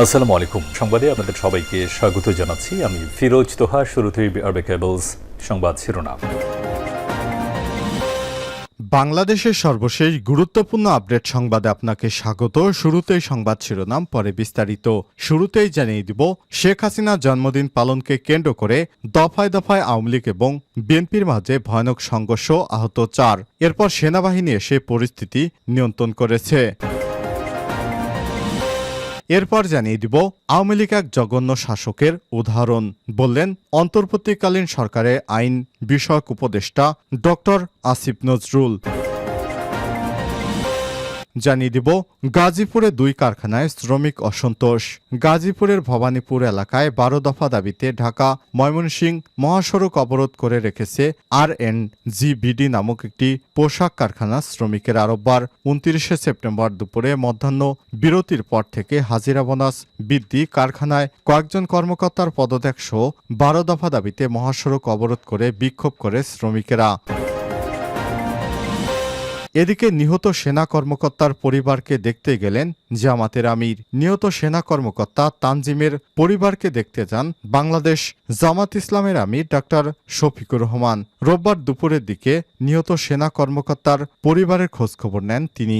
আসসালামু আলাইকুম। সংবাদে আপনাদের সবাইকে স্বাগত জানাচ্ছি। আমি ফিরোজ তোহা, শুরুতেই আরবে কেবলস সংবাদ শিরোনাম। বাংলাদেশের সর্বশেষ গুরুত্বপূর্ণ আপডেট সংবাদে আপনাকে স্বাগত। শুরুতেই সংবাদ শিরোনাম, পরে বিস্তারিত। শুরুতেই জানিয়ে দিব, শেখ হাসিনার জন্মদিন পালনকে কেন্দ্র করে দফায় দফায় আওয়ামী লীগ এবং বিএনপির মাঝে ভয়ানক সংঘর্ষ আহত চার। এরপর সেনাবাহিনী এসে পরিস্থিতি নিয়ন্ত্রণ করেছে। এরপর জানিয়ে দিব, আওয়ামী লীগ এক জঘন্য শাসকের উদাহরণ, বললেন অন্তর্বর্তীকালীন সরকারে আইন বিষয়ক উপদেষ্টা ডক্টর আসিফ নজরুল। জানিয়ে দিব, গাজীপুরে দুই কারখানায় শ্রমিক অসন্তোষ। গাজীপুরের ভবানীপুর এলাকায় বারো দফা দাবিতে ঢাকা ময়মনসিংহ মহাসড়ক অবরোধ করে রেখেছে আর এন জিবিডি নামক একটি পোশাক কারখানা শ্রমিকের আরববার উনত্রিশে সেপ্টেম্বর দুপুরে মধ্যাহ্ন বিরতির পর থেকে হাজিরা বোনাস বৃদ্ধি কারখানায় কয়েকজন কর্মকর্তার পদত্যাগ সহ বারো দফা দাবিতে মহাসড়ক অবরোধ করে বিক্ষোভ করে শ্রমিকেরা। এদিকে নিহত সেনা কর্মকর্তার পরিবারকে দেখতে গেলেন জামাতের আমির। নিহত সেনা কর্মকর্তা তানজিমের পরিবারকে দেখতে যান বাংলাদেশ জামাত ইসলামের আমির ডাক্তার শফিকুর রহমান। রোববার দুপুরের দিকে নিহত সেনা কর্মকর্তার পরিবারের খোঁজখবর নেন তিনি।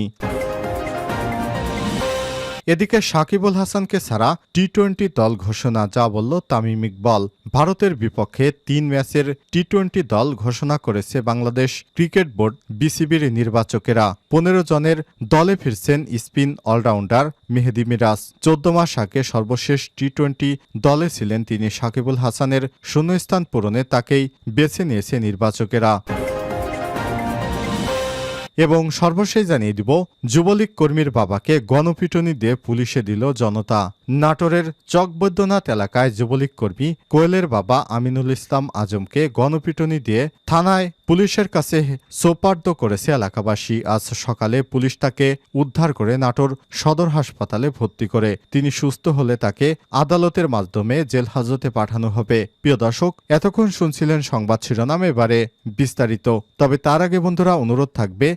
এদিকে সাকিবুল হাসানকে ছাড়া টি টোয়েন্টি দল ঘোষণা, যা বলল তামিম ইকবাল। ভারতের বিপক্ষে তিন ম্যাচের টি টোয়েন্টি দল ঘোষণা করেছে বাংলাদেশ ক্রিকেট বোর্ড, বিসিবির নির্বাচকেরা। পনেরো জনের দলে ফিরছেন স্পিন অলরাউন্ডার মেহেদি মিরাজ। চোদ্দ মাস আগে সর্বশেষ টি টোয়েন্টি দলে ছিলেন তিনি। সাকিবুল হাসানের শূন্যস্থান পূরণে তাকেই বেছে নিয়েছে নির্বাচকেরা। এবং সর্বশেষ জানিয়ে দিব, যুবলীগ কর্মীর বাবাকে গণপিটনি দিয়ে পুলিশে দিল জনতা। নাটোরের চকবৈদ্যনাথ এলাকায় যুবলীগ কর্মী কোয়েলের বাবা আমিনুল ইসলাম আজমকে গণপিটনি দিয়ে থানায় পুলিশের কাছে সোপার্দ করেছে এলাকাবাসী। আজ সকালে পুলিশ তাকে উদ্ধার করে নাটোর সদর হাসপাতালে ভর্তি করে। তিনি সুস্থ হলে তাকে আদালতের মাধ্যমে জেল হাজতে পাঠানো হবে। প্রিয় দর্শক, এতক্ষণ শুনছিলেন সংবাদ শিরোনাম, এবারে বিস্তারিত। তবে তার আগে বন্ধুরা, অনুরোধ থাকবে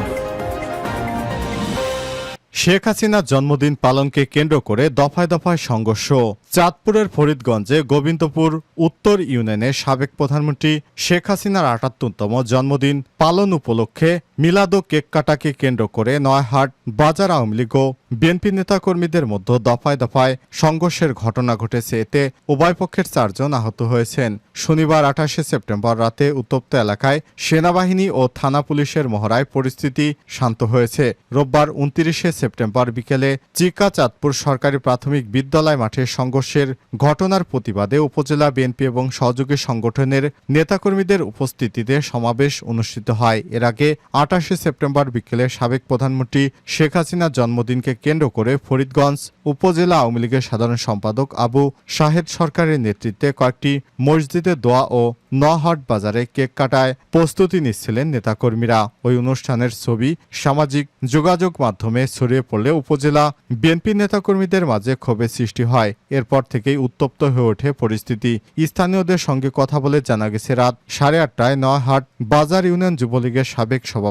শেখ হাসিনার জন্মদিন পালনকে কেন্দ্র করে দফায় দফায় সংঘর্ষ। চাঁদপুরের ফরিদগঞ্জে গোবিন্দপুর উত্তর ইউনিয়নের সাবেক প্রধানমন্ত্রী শেখ হাসিনার আটাত্তরতম জন্মদিন পালন উপলক্ষে মিলাদ কেক কাটাকে কেন্দ্র করে নয়হাট বাজার আওয়ামী লীগ ও বিএনপি নেতাকর্মীদের মধ্যে দফায় দফায় সংঘর্ষের ঘটনা ঘটেছে। এতে উভয় পক্ষের চারজন আহত হয়েছেন। শনিবার আঠাশে সেপ্টেম্বর রাতে উত্তপ্ত এলাকায় সেনাবাহিনী ও থানা পুলিশের মহড়ায় পরিস্থিতি শান্ত হয়েছে। রোববার উনত্রিশে সেপ্টেম্বর বিকেলে চিকা চাঁদপুর সরকারি প্রাথমিক বিদ্যালয় মাঠে সংঘর্ষের ঘটনার প্রতিবাদে উপজেলা বিএনপি এবং সহযোগী সংগঠনের নেতাকর্মীদের উপস্থিতিতে সমাবেশ অনুষ্ঠিত হয়। এর আগে আঠাশে সেপ্টেম্বর বিকেলে সাবেক প্রধানমন্ত্রী শেখ হাসিনার জন্মদিনকে কেন্দ্র করে ফরিদগঞ্জ উপজেলা আওয়ামী লীগের সাধারণ সম্পাদক আবু শাহেদ সরকারের নেতৃত্বে কয়েকটি মসজিদে দোয়া ও নহাট বাজারে কেক কাটায় প্রস্তুতি নিচ্ছিলেন নেতাকর্মীরা। ওই অনুষ্ঠানের ছবি সামাজিক যোগাযোগ মাধ্যমে ছড়িয়ে পড়লে উপজেলা বিএনপি নেতাকর্মীদের মাঝে ক্ষোভের সৃষ্টি হয়। এরপর থেকেই উত্তপ্ত হয়ে ওঠে পরিস্থিতি। স্থানীয়দের সঙ্গে কথা বলে জানা গেছে, রাত সাড়ে আটটায় নয়াহাট বাজার ইউনিয়ন যুবলীগের সাবেক সভাপতি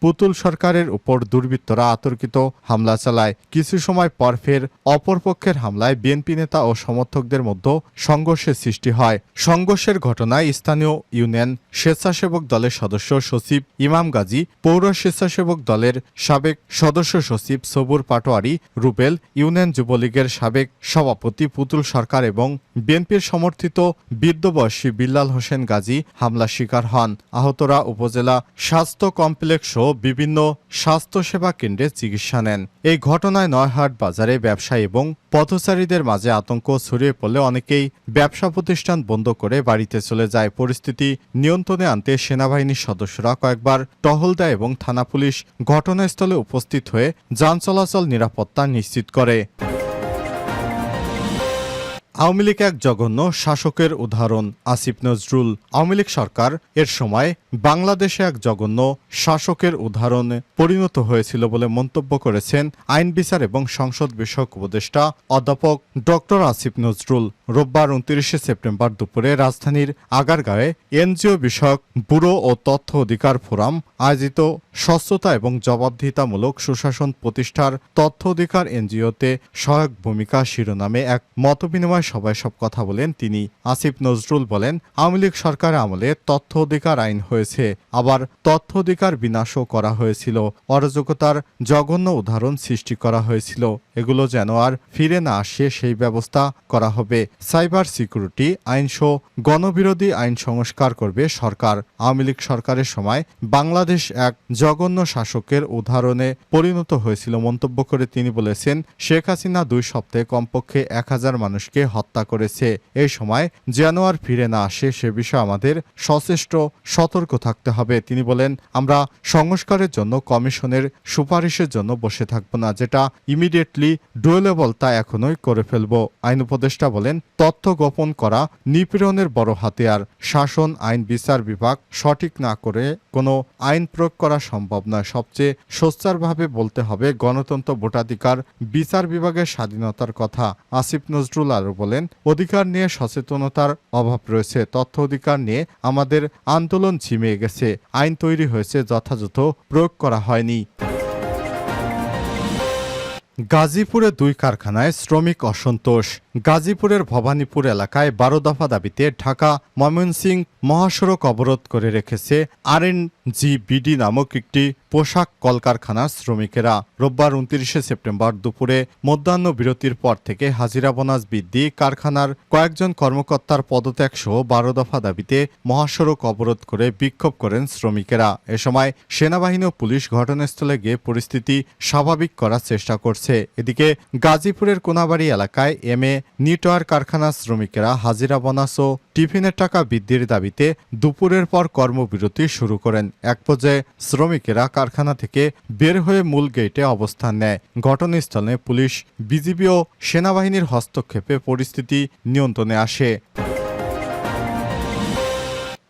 পুতুল সরকারের উপর দুর্বৃত্তরা আতর্কিত হামলা চালায়। কিছু সময় পর ফের অপরপক্ষের হামলায় বিএনপি নেতা ও সমর্থকদের মধ্যে সংঘর্ষের সৃষ্টি হয়। সংঘর্ষের ঘটনায় স্থানীয় ইউনিয়ন স্বেচ্ছাসেবক দলের সদস্য সচিব ইমাম গাজী, পৌর স্বেচ্ছাসেবক দলের সাবেক সদস্য সচিব সবুর পাটোয়ারি, রুবেল, ইউনিয়ন যুবলীগের সাবেক সভাপতি পুতুল সরকার এবং বিএনপির সমর্থিত বৃদ্ধ বয়সী বিল্লাল হোসেন গাজী হামলা শিকার হন। আহতরা উপজেলা স্বাস্থ্য কমপ্লেক্স সহ বিভিন্ন স্বাস্থ্যসেবা কেন্দ্রে চিকিৎসা নেন। এই ঘটনায় নয়হাট বাজারে ব্যবসায়ী এবং পথচারীদের মাঝে আতঙ্ক ছড়িয়ে পড়লে অনেকেই ব্যবসা প্রতিষ্ঠান বন্ধ করে বাড়িতে চলে যায়। পরিস্থিতি নিয়ন্ত্রণে আনতে সেনাবাহিনীর সদস্যরা কয়েকবার টহল দেয় এবং থানা পুলিশ ঘটনাস্থলে উপস্থিত হয়ে যান চলাচল নিরাপত্তা নিশ্চিত করে। আওয়ামী লীগ এক জঘন্য শাসকের উদাহরণ, আসিফ নজরুল। আওয়ামী লীগ সরকার এর সময় বাংলাদেশে এক জঘন্য শাসকের উদাহরণে পরিণত হয়েছিল বলে মন্তব্য করেছেন আইন বিচার এবং সংসদ বিষয়ক উপদেষ্টা অধ্যাপক ডক্টর আসিফ নজরুল। রোববার উনত্রিশে সেপ্টেম্বর দুপুরে রাজধানীর আগারগাঁয়ে এনজিও বিষয়ক ব্যুরো ও তথ্য অধিকার ফোরাম আয়োজিত স্বচ্ছতা এবং জবাবদিহিতামূলক সুশাসন প্রতিষ্ঠার তথ্য অধিকার এনজিওতে সহায়ক ভূমিকা শিরোনামে এক মতবিনিময় সভায় সব কথা বলেন, তিনি আসিফ নজরুল বলেন, আওয়ামী লীগ সরকার আমলে তথ্য অধিকার আইন হয়েছে, আবার তথ্য অধিকার বিনাশও করা হয়েছিল, অরাজকতার জঘন্য উদাহরণ সৃষ্টি করা হয়েছিল, এগুলো যেন আর ফিরে না আসে সেই ব্যবস্থা করা হবে। সাইবার সিকিউরিটি আইনসহ গণবিরোধী আইন সংস্কার করবে সরকার। আওয়ামী লীগ সরকারের সময় বাংলাদেশ এক জঘন্য শাসকের উদাহরণে পরিণত হয়েছিল, মন্তব্য করে তিনি বলেছেন, শেখ হাসিনা দুই সপ্তাহে কমপক্ষে এক হাজার মানুষকে হত্যা করেছে। এই সময় যেন আর ফিরে না আসে, সে বিষয়ে আমাদের সচেষ্ট সতর্ক থাকতে হবে। তিনি বলেন, আমরা সংস্কারের জন্য, কমিশনের সুপারিশের জন্য বসে থাকব না, যেটা ইমিডিয়েটলি ডুয়েলেবল তা এখনই করে ফেলব। আইন উপদেষ্টা বলেন, তথ্য গোপন করা নিপীড়নের বড় হাতিয়ার। শাসন, আইন, বিচার বিভাগ সঠিক না করে কোনো আইন প্রয়োগ করা সম্ভব নয়। সবচেয়ে সোচ্চারভাবে বলতে হবে, গণতন্ত্র ভোটাধিকার বিচার বিভাগের স্বাধীনতার কথা। আসিফ নজরুল আরও বলেন, অধিকার নিয়ে সচেতনতার অভাব রয়েছে, তথ্য অধিকার নিয়ে আমাদের আন্দোলন ঝিমিয়ে গেছে, আইন তৈরি হয়েছে, যথাযথ প্রয়োগ করা হয়নি। গাজীপুরে দুই কারখানায় শ্রমিক অসন্তোষ। গাজীপুরের ভবানীপুর এলাকায় বারো দফা দাবিতে ঢাকা ময়মনসিং মহাসড়ক অবরোধ করে রেখেছে আর আরএনজিবিডি নামক একটি পোশাক কলকারখানার শ্রমিকেরা। রোববার উনত্রিশে সেপ্টেম্বর দুপুরে মধ্যাহ্ন বিরতির পর থেকে হাজিরা বোনাস বৃদ্ধি, কারখানার কয়েকজন কর্মকর্তার পদত্যাগ সহ বারো দফা দাবিতে মহাসড়ক অবরোধ করে বিক্ষোভ করেন শ্রমিকেরা। এ সময় সেনাবাহিনী ও পুলিশ ঘটনাস্থলে গিয়ে পরিস্থিতি স্বাভাবিক করার চেষ্টা করছে। এদিকে গাজীপুরের কোনাবাড়ি এলাকায় এম এ নিটওয়ার কারখানার শ্রমিকেরা হাজিরা বোনাস ও টিফিনের টাকা বৃদ্ধির দাবিতে দুপুরের পর কর্মবিরতি শুরু করেন। এক পর্যায়ে শ্রমিকেরা কারখানা থেকে বের হয়ে মূল গেটে অবস্থান নেয়। ঘটনাস্থলে পুলিশ, বিজিবি ও সেনাবাহিনীর হস্তক্ষেপে পরিস্থিতি নিয়ন্ত্রণে আসে।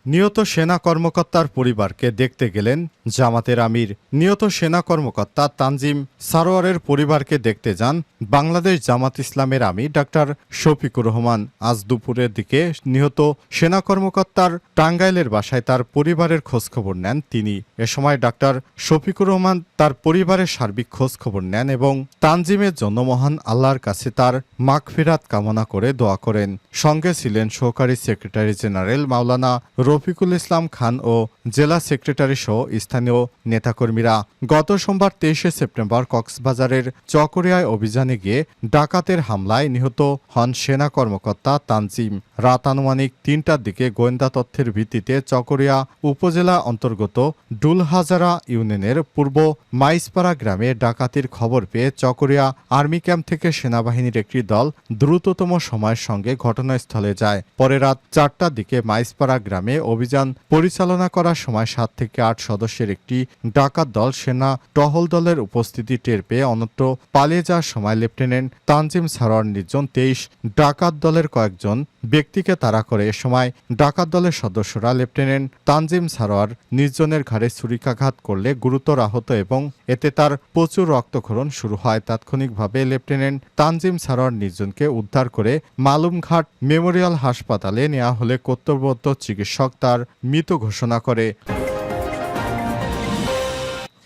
নিহত সেনা কর্মকর্তার পরিবারকে দেখতে গেলেন জামাতের আমির। নিহত সেনা কর্মকর্তা তানজিম সারোয়ারের পরিবারকে দেখতে যান বাংলাদেশ জামাত ইসলামের আমির ডাক্তার শফিকুর রহমান। আজ দুপুরের দিকে নিহত সেনা কর্মকর্তার টাঙ্গাইলের বাসায় তার পরিবারের খোঁজখবর নেন তিনি। এ সময় ডাক্তার শফিকুর রহমান তার পরিবারের সার্বিক খোঁজখবর নেন এবং তানজিমের জন্য মহান আল্লাহর কাছে তার মাগফিরাত কামনা করে দোয়া করেন। সঙ্গে ছিলেন সহকারী সেক্রেটারি জেনারেল মাওলানা রফিকুল ইসলাম খান ও জেলা সেক্রেটারি সহ স্থানীয় নেতাকর্মীরা গত সোমবার তেইশে সেপ্টেম্বর কক্সবাজারের চকরিয়ায় অভিযানে গিয়ে ডাকাতের হামলায় নিহত হন সেনা কর্মকর্তা তানজিম। রাত আনুমানিক তিনটার দিকে গোয়েন্দা তথ্যের ভিত্তিতে চকরিয়া উপজেলা অন্তর্গত ডুলহাজারা ইউনিয়নের পূর্ব মাইসপাড়া গ্রামে ডাকাতির খবর পেয়ে চকরিয়া আর্মি ক্যাম্প থেকে সেনাবাহিনীর একটি দল দ্রুততম সময়ের সঙ্গে ঘটনাস্থলে যায়। পরে রাত চারটার দিকে মাইসপাড়া গ্রামে অভিযান পরিচালনা করার সময় সাত থেকে আট সদস্যের একটি ডাকাত দল সেনা টহল দলের উপস্থিতি টের পেয়ে অন্যত্র পালিয়ে যাওয়ার সময় লেফটেন্যান্ট তানজিম সারোয়ার নির্জন তেইশ ডাকাত দলের কয়েকজন ব্যক্তিকে তাড়া করে এ সময় ডাকাত দলের সদস্যরা লেফটেন্যান্ট তানজিম সারোয়ার নির্জনের ঘাড়ে ছুরিকাঘাত করলে গুরুতর আহত এবং এতে তার প্রচুর রক্তক্ষরণ শুরু হয়। তাৎক্ষণিকভাবে লেফটেন্যান্ট তানজিম সারোয়ার নির্জনকে উদ্ধার করে মালুমঘাট মেমোরিয়াল হাসপাতালে নেওয়া হলে কর্তব্যরত চিকিৎসক তার মৃত ঘোষণা করে।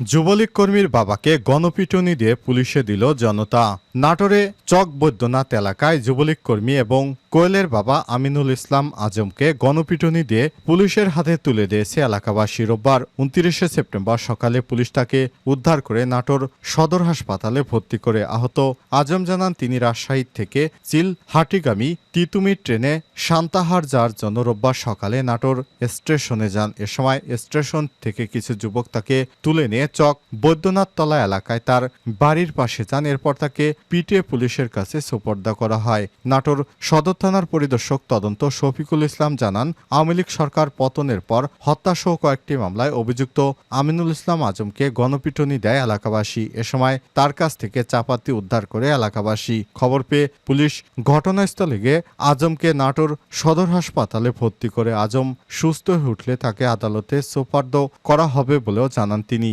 যুবলীগ কর্মীর বাবাকে গণপিটুনি দিয়ে পুলিশে দিল জনতা। নাটোরে চক বৈদ্যনাথ এলাকায় যুবলীগ কর্মী এবং কোয়েলের বাবা আমিনুল ইসলাম আজমকে গণপিটুনি দিয়ে পুলিশের হাতে তুলে দিয়েছে এলাকাবাসী। রোববার উনত্রিশে সেপ্টেম্বর সকালে পুলিশ তাকে উদ্ধার করে নাটোর সদর হাসপাতালে ভর্তি করে আহত। আজম জানান, তিনি রাজশাহী থেকে চিলহাটিগামী তিতুমির ট্রেনে সান্তাহার যাওয়ার জন্য রোববার সকালে নাটোর স্টেশনে যান। এ সময় স্টেশন থেকে কিছু যুবক তাকে তুলে নিয়ে চক বৈদ্যনাথ তলা এলাকায় তার বাড়ির পাশে যান। এরপর তাকে পিটিএ পুলিশের কাছে সোপর্দা করা হয়। নাটোর সদর থানার পরিদর্শক তদন্ত শফিকুল ইসলাম জানান, আওয়ামী লীগ সরকার পতনের পর হত্যাসহ কয়েকটি মামলায় অভিযুক্ত আমিনুল ইসলাম আজমকে গণপিটুনি দেয় এলাকাবাসী। এ সময় তার কাছ থেকে চাপাতি উদ্ধার করে এলাকাবাসী। খবর পেয়ে পুলিশ ঘটনাস্থলে গিয়ে আজমকে নাটোর সদর হাসপাতালে ভর্তি করে আজম সুস্থ হয়ে উঠলে তাকে আদালতে সোপার্দ করা হবে বলেও জানান তিনি।